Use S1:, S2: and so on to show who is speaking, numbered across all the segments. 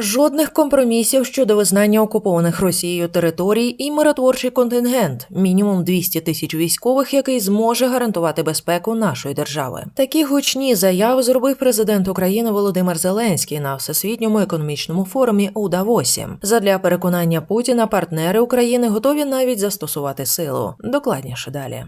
S1: Жодних компромісів щодо визнання окупованих Росією територій і миротворчий контингент, мінімум 200 тисяч військових, який зможе гарантувати безпеку нашої держави. Такі гучні заяви зробив президент України Володимир Зеленський на всесвітньому економічному форумі у Давосі. Задля переконання Путіна партнери України готові навіть застосувати силу. Докладніше далі.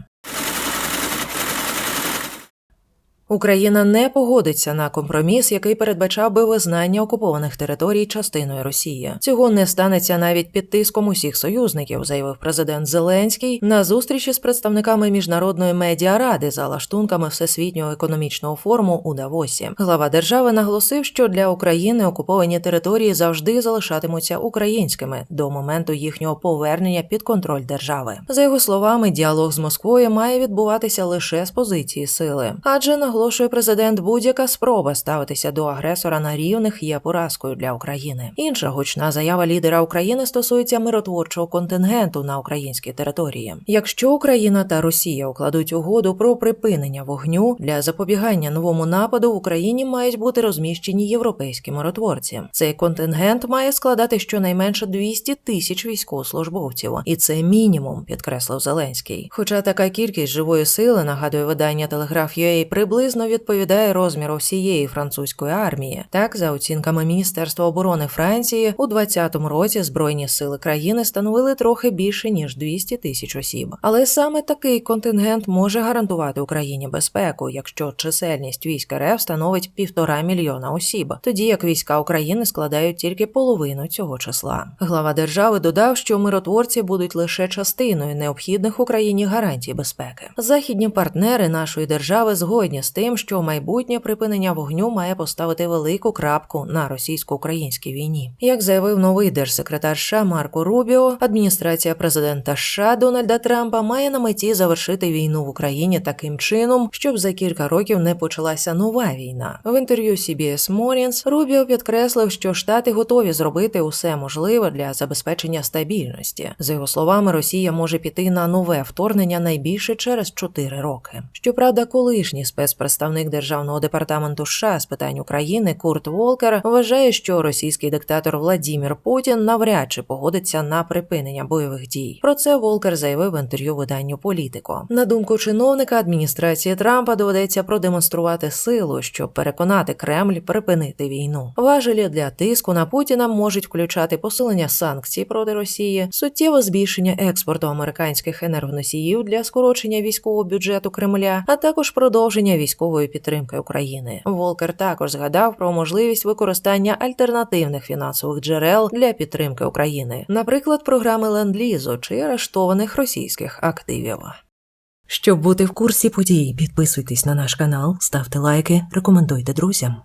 S1: Україна не погодиться на компроміс, який передбачав би визнання окупованих територій частиною Росії. Цього не станеться навіть під тиском усіх союзників, заявив президент Зеленський на зустрічі з представниками міжнародної медіаради за лаштунками всесвітнього економічного форуму у Давосі. Глава держави наголосив, що для України окуповані території завжди залишатимуться українськими до моменту їхнього повернення під контроль держави. За його словами, діалог з Москвою має відбуватися лише з позиції сили, адже наголошує президент, будь-яка спроба ставитися до агресора на рівних є поразкою для України. Інша гучна заява лідера України стосується миротворчого контингенту на українській території. Якщо Україна та Росія укладуть угоду про припинення вогню для запобігання новому нападу в Україні мають бути розміщені європейські миротворці. Цей контингент має складати щонайменше 200 тисяч військовослужбовців, і це мінімум, підкреслив Зеленський. Хоча така кількість живої сили нагадує видання Телеграф.UA, приблизно відповідає розміру всієї французької армії. Так, за оцінками Міністерства оборони Франції, у 2020 році збройні сили країни становили трохи більше ніж 200 тисяч осіб. Але саме такий контингент може гарантувати Україні безпеку, якщо чисельність військ РФ становить півтора мільйона осіб, тоді як війська України складають тільки половину цього числа. Глава держави додав, що миротворці будуть лише частиною необхідних Україні гарантій безпеки. Західні партнери нашої держави згодні з тим, що майбутнє припинення вогню має поставити велику крапку на російсько-українській війні. Як заявив новий держсекретар США Марко Рубіо, адміністрація президента США Дональда Трампа має на меті завершити війну в Україні таким чином, щоб за кілька років не почалася нова війна. В інтерв'ю CBS Mornings Рубіо підкреслив, що штати готові зробити усе можливе для забезпечення стабільності. За його словами, Росія може піти на нове вторгнення найбільше через 4 роки. Щоправда, колишній спецпредставник державного департаменту США з питань України Курт Волкер вважає, що російський диктатор Владімір Путін навряд чи погодиться на припинення бойових дій. Про це Волкер заявив в інтерв'ю виданню Політико. На думку чиновника адміністрації Трампа доведеться продемонструвати силу, щоб переконати Кремль припинити війну. Важелі для тиску на Путіна можуть включати посилення санкцій проти Росії, суттєве збільшення експорту американських енергоносіїв для скорочення військового бюджету Кремля, а також продовження військової підтримки України. Волкер також згадав про можливість використання альтернативних фінансових джерел для підтримки України, наприклад, програми ленд-лізу чи арештованих російських активів. Щоб бути в курсі подій, підписуйтесь на наш канал, ставте лайки, рекомендуйте друзям.